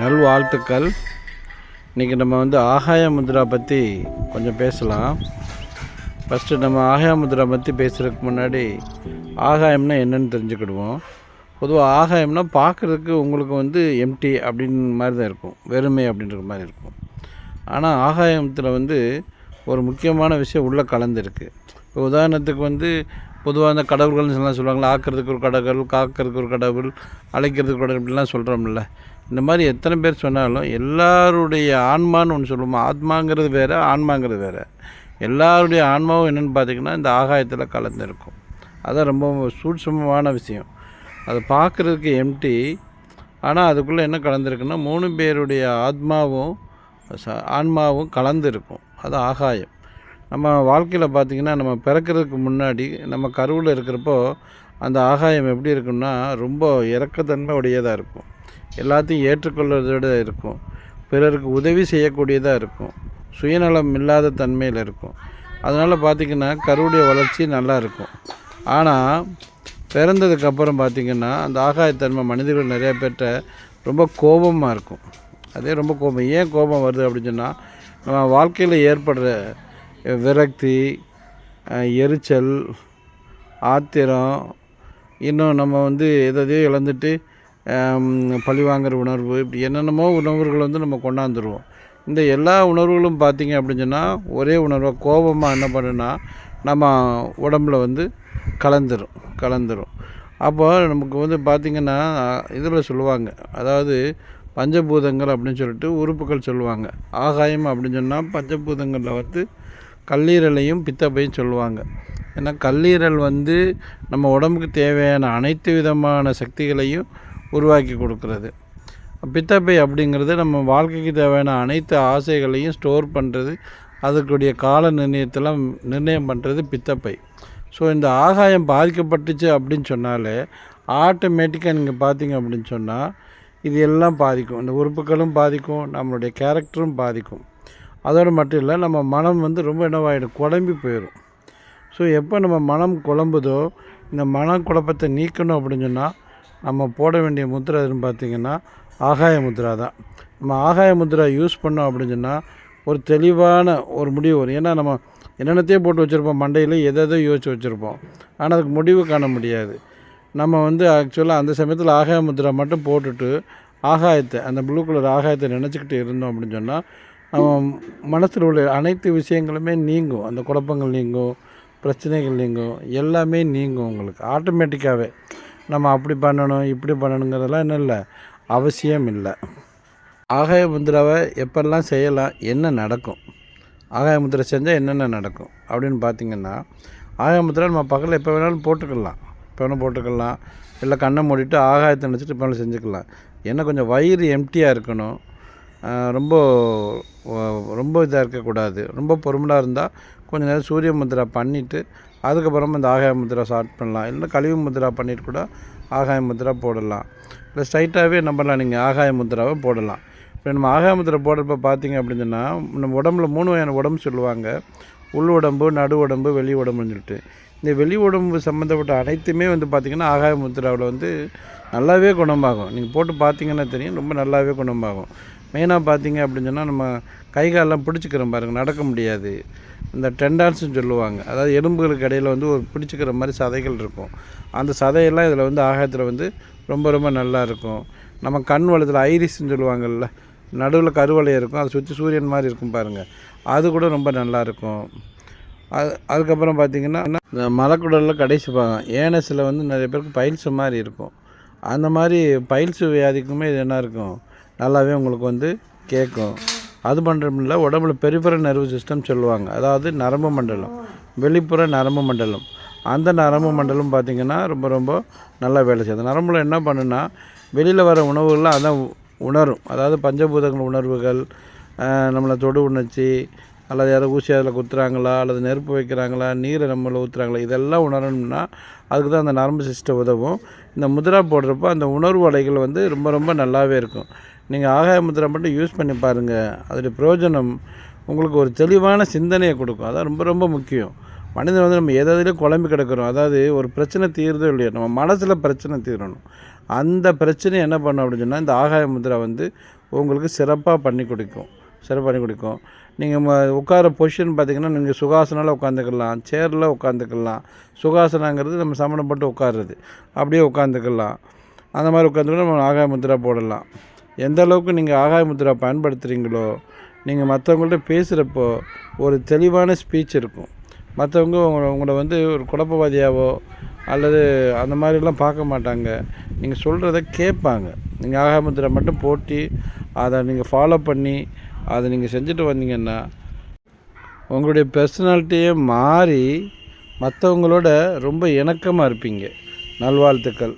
நல்வாழ்த்துக்கள். இன்றைக்கி நம்ம வந்து ஆகாய முத்ரா பற்றி கொஞ்சம் பேசலாம். ஃபஸ்ட்டு நம்ம ஆகாய முத்ரா பற்றி பேசுகிறதுக்கு முன்னாடி ஆகாயம்னா என்னென்னு தெரிஞ்சுக்கிடுவோம். பொதுவாக ஆகாயம்னா பார்க்குறதுக்கு உங்களுக்கு வந்து எம்டி அப்படின்னு மாதிரி தான் இருக்கும். வெறுமை அப்படின்ற மாதிரி இருக்கும். ஆனால் ஆகாயத்தில் வந்து ஒரு முக்கியமான விஷயம் உள்ளே கலந்துருக்கு. இப்போ உதாரணத்துக்கு வந்து பொதுவாக அந்த கடவுள்கள்னு எல்லாம் சொல்லுவாங்களா ஆக்கிறதுக்கு ஒரு கடவுள் காக்கிறதுக்கு ஒரு கடவுள் அழைக்கிறதுக்கு ஒரு கடவுள் இப்படிலாம் சொல்கிறோம்ல இந்த மாதிரி எத்தனை பேர் சொன்னாலும் எல்லாருடைய ஆன்மான்னு ஒன்று சொல்லுவோம்? ஆத்மாங்கிறது வேறு ஆன்மாங்கிறது வேறு. எல்லாருடைய ஆன்மாவும் என்னென்னு பார்த்திங்கன்னா இந்த ஆகாயத்தில் கலந்துருக்கும் அதான் ரொம்ப சூட்சமமான விஷயம். அதை பார்க்குறதுக்கு எம்டி ஆனால் அதுக்குள்ளே என்ன கலந்துருக்குன்னா மூணு பேருடைய ஆத்மாவும் ச ஆன்மாவும் கலந்துருக்கும் அது ஆகாயம். நம்ம வாழ்க்கையில் பார்த்திங்கன்னா நம்ம பிறக்கிறதுக்கு முன்னாடி நம்ம கருவில் இருக்கிறப்போ அந்த ஆகாயம் எப்படி இருக்குன்னா ரொம்ப இறக்கத்தன்மை உடையதாக இருக்கும். எல்லாத்தையும் ஏற்றுக்கொள்வதோட இருக்கும். பிறருக்கு உதவி செய்யக்கூடியதாக இருக்கும். சுயநலம் இல்லாத தன்மையில் இருக்கும். அதனால் பார்த்திங்கன்னா கருவுடைய வளர்ச்சி நல்லா இருக்கும். ஆனால் பிறந்ததுக்கப்புறம் பார்த்திங்கன்னா அந்த ஆகாயத்தன்மை மனிதர்கள் நிறைய பேர்கிட்ட ரொம்ப கோபமாக இருக்கும். அதே ரொம்ப கோபம். ஏன் கோபம் வருது அப்படின்னு சொன்னால் நம்ம வாழ்க்கையில் ஏற்படுற விரக்தி எரிச்சல் ஆத்திரம் இன்னும் நம்ம வந்து எதையோ இழந்துட்டு பழிவாங்கிற உணர்வு இப்படி என்னென்னமோ உணர்வுகள் வந்து நம்ம கொண்டாந்துருவோம். இந்த எல்லா உணர்வுகளும் பார்த்திங்க அப்படின்னு சொன்னால் ஒரே உணர்வாக கோபமாக என்ன பண்ணுன்னா நம்ம உடம்புல வந்து கலந்துரும் கலந்துரும். அப்போ நமக்கு வந்து பார்த்திங்கன்னா இதில் சொல்லுவாங்க அதாவது பஞ்சபூதங்கள் அப்படின்னு சொல்லிட்டு உறுப்புகள் சொல்லுவாங்க. ஆகாயம் அப்படின்னு சொன்னால் பஞ்சபூதங்களில் வந்து கல்லீரலையும் பித்தப்பையும் சொல்லுவாங்க. ஏன்னா கல்லீரல் வந்து நம்ம உடம்புக்கு தேவையான அனைத்து விதமான சக்திகளையும் உருவாக்கி கொடுக்கறது. பித்தப்பை அப்படிங்கிறது நம்ம வாழ்க்கைக்கு தேவையான அனைத்து ஆசைகளையும் ஸ்டோர் பண்ணுறது அதுக்குடைய கால நிர்ணயத்தில் நிர்ணயம் பண்ணுறது பித்தப்பை. ஸோ இந்த ஆகாயம் பாதிக்கப்பட்டுச்சு அப்படின்னு சொன்னாலே ஆட்டோமேட்டிக்காக நீங்கள் பார்த்தீங்க அப்படின்னு சொன்னால் இது எல்லாம் பாதிக்கும். இந்த உறுப்புகளும் பாதிக்கும் நம்மளுடைய கேரக்டரும் பாதிக்கும். அதோடு மட்டும் இல்லை நம்ம மனம் வந்து ரொம்ப என்னவாயிடும் குழம்பி போயிடும் ஸோ எப்போ நம்ம மனம் குழம்புதோ இந்த மன குழப்பத்தை நீக்கணும் அப்படின்னு சொன்னால் நம்ம போட வேண்டிய முத்திரை எதுன்னு பார்த்தீங்கன்னா ஆகாய முத்ரா தான். நம்ம ஆகாய முத்ரா யூஸ் பண்ணோம் அப்படின்னு சொன்னால் ஒரு தெளிவான ஒரு முடிவு வரும். ஏன்னா நம்ம என்னென்னத்தையும் போட்டு வச்சுருப்போம். மண்டையில் எதை எதோ யோசிச்சு வச்சுருப்போம். ஆனால் அதுக்கு முடிவு காண முடியாது. நம்ம வந்து ஆக்சுவலாக அந்த சமயத்தில் ஆகாய முத்ரா மட்டும் போட்டுட்டு ஆகாயத்தை அந்த ப்ளூ கலர் ஆகாயத்தை நினச்சிக்கிட்டு இருந்தோம் அப்படின்னு சொன்னால் நம்ம மனசில் உள்ள அனைத்து விஷயங்களுமே நீங்கும். அந்த குழப்பங்கள் நீங்கும் பிரச்சனைகள் நீங்கும். எல்லாமே நீங்கும் உங்களுக்கு. ஆட்டோமேட்டிக்காகவே நம்ம அப்படி பண்ணணும் இப்படி பண்ணணுங்கிறதெல்லாம் என்ன இல்லை. அவசியம் இல்லை. ஆகாய முந்திராவை எப்பெல்லாம் செய்யலாம் என்ன நடக்கும் ஆகாய முத்திரை செஞ்சால் என்னென்ன நடக்கும் அப்படின்னு பார்த்தீங்கன்னா ஆகாய முத்திரை நம்ம பக்கத்தில் எப்போ வேணாலும் போட்டுக்கலாம். எப்போ வேணாலும் போட்டுக்கலாம். இல்லை கண்ணை மூடிட்டு ஆகாயத்தை நினச்சிட்டு இப்போ வேணாலும் செஞ்சுக்கலாம். என்ன கொஞ்சம் வயிறு எம்டியாக இருக்கணும். ரொம்ப ரொம்ப இதாக இருக்கக்கூடாது. ரொம்ப பொறுமலாக இருந்தால் கொஞ்சம் நேரம் சூரிய முந்திரா பண்ணிவிட்டு அதுக்கப்புறமா இந்த ஆகாய முத்ரா ஸ்டார்ட் பண்ணலாம். இல்லைன்னா கழிவு முத்ரா பண்ணிட்டு கூட ஆகாய முத்ரா போடலாம். இல்லை ஸ்ட்ரைட்டாகவே என்ன பண்ணலாம்? நீங்கள் ஆகாய முத்ராவை போடலாம். இப்போ நம்ம ஆகாய முத்ரா போடுறப்ப பார்த்தீங்க அப்படின்னா நம்ம உடம்புல மூணு வகையான உடம்பு சொல்லுவாங்க. உள் உடம்பு நடு உடம்பு வெளி உடம்புன்னு சொல்லிட்டு. இந்த வெளி உடம்பு சம்மந்தப்பட்ட அனைத்துமே வந்து பார்த்திங்கன்னா ஆகாய முத்ராவில் வந்து நல்லாவே குணமாகும். நீங்கள் போட்டு பார்த்தீங்கன்னா தெரியும் ரொம்ப நல்லாவே குணமாகும். மெயினாக பார்த்தீங்க அப்படின்னு சொன்னால் நம்ம கை காலெல்லாம் பிடிச்சிக்கிறோம் பாருங்கள் நடக்க முடியாது. இந்த டெண்டான்ஸ்னு சொல்லுவாங்க. அதாவது எலும்புகளுக்கு இடையில் வந்து ஒரு பிடிச்சிக்கிற மாதிரி சதைகள் இருக்கும். அந்த சதையெல்லாம் இதில் வந்து ஆகாயத்தில் வந்து ரொம்ப ரொம்ப நல்லா இருக்கும். நம்ம கண் வளத்தில் ஐரிஸ்ன்னு சொல்லுவாங்கல்ல நடுவில் கருவலை இருக்கும். அதை சுற்றி சூரியன் மாதிரி இருக்கும் பாருங்கள் அது கூட ரொம்ப நல்லா இருக்கும். அது அதுக்கப்புறம் பார்த்திங்கன்னா இந்த மலக்குடலில் கடைசி பாகம் ஏனஸில் வந்து நிறைய பேருக்கு பைல்ஸ் மாதிரி இருக்கும். அந்த மாதிரி பைல்ஸ் வியாதிக்குமே இது என்ன இருக்கும்? நல்லாவே உங்களுக்கு வந்து கேட்கும் அது பண்ணுறமில்ல உடம்புல பெரிஃபர நர்வு சிஸ்டம் சொல்லுவாங்க. அதாவது நரம்பு மண்டலம். வெளிப்புற நரம்பு மண்டலம். அந்த நரம்பு மண்டலம் பார்த்திங்கன்னா ரொம்ப ரொம்ப நல்லா வேலை செய்யுது நரம்புல என்ன பண்ணுன்னா வெளியில் வர உணவுகள்லாம் அதான் உணரும். அதாவது பஞ்சபூதங்கள் உணர்வுகள் நம்மளை தொடு உணர்ச்சி அல்லது யாரோ ஊசி அதில் குத்துறாங்களா அல்லது நெருப்பு வைக்கிறாங்களா நீரை நம்மளை ஊற்றுறாங்களா இதெல்லாம் உணரணும்னா அதுக்கு தான் அந்த நரம்பு சிஸ்டம் உதவும். இந்த முதிரா போடுறப்போ அந்த உணர்வு அலைகள் வந்து ரொம்ப ரொம்ப நல்லாவே இருக்கும். நீங்கள் ஆகாய முத்திரை மட்டும் யூஸ் பண்ணி பாருங்கள் அதோடைய பிரயோஜனம் உங்களுக்கு ஒரு தெளிவான சிந்தனையை கொடுக்கும். அதான் ரொம்ப ரொம்ப முக்கியம். மனிதன் வந்து நம்ம எதாவதுலேயும் குழம்பு கிடக்கிறோம் அதாவது ஒரு பிரச்சனை தீருதோ இல்லையா நம்ம மனசில் பிரச்சனை தீரணும். அந்த பிரச்சனை என்ன பண்ணும் அப்படின்னு சொன்னால் இந்த ஆகாய முத்திரை வந்து உங்களுக்கு சிறப்பாக பண்ணி கொடுக்கும். சிறப்பாக பண்ணி கொடுக்கும். நீங்கள் உட்கார பொசிஷன் பார்த்தீங்கன்னா நீங்கள் சுகாசனால் உட்காந்துக்கலாம் சேரில் உட்காந்துக்கலாம் சுகாசனாங்கிறது நம்ம சமணப்பட்டு உட்காருறது. அப்படியே உட்காந்துக்கலாம் அந்த மாதிரி உட்காந்துகூட நம்ம ஆகாய முத்திரை போடலாம். எந்த அளவுக்கு நீங்கள் ஆகாய முத்ரா பயன்படுத்துகிறீங்களோ நீங்கள் மற்றவங்கள்ட்ட பேசுகிறப்போ ஒரு தெளிவான ஸ்பீச் இருக்கும். மற்றவங்க உங்களை உங்களை வந்து ஒரு குழப்பவாதியாவோ அல்லது அந்த மாதிரிலாம் பார்க்க மாட்டாங்க. நீங்கள் சொல்கிறத கேட்பாங்க. நீங்கள் ஆகாய முத்ரா மட்டும் போட்டி அதை நீங்கள் ஃபாலோ பண்ணி அதை நீங்கள் செஞ்சுட்டு வந்தீங்கன்னா உங்களுடைய பர்சனாலிட்டியே மாறி மற்றவங்களோட ரொம்ப இணக்கமாக இருப்பீங்க. நல்வாழ்த்துக்கள்.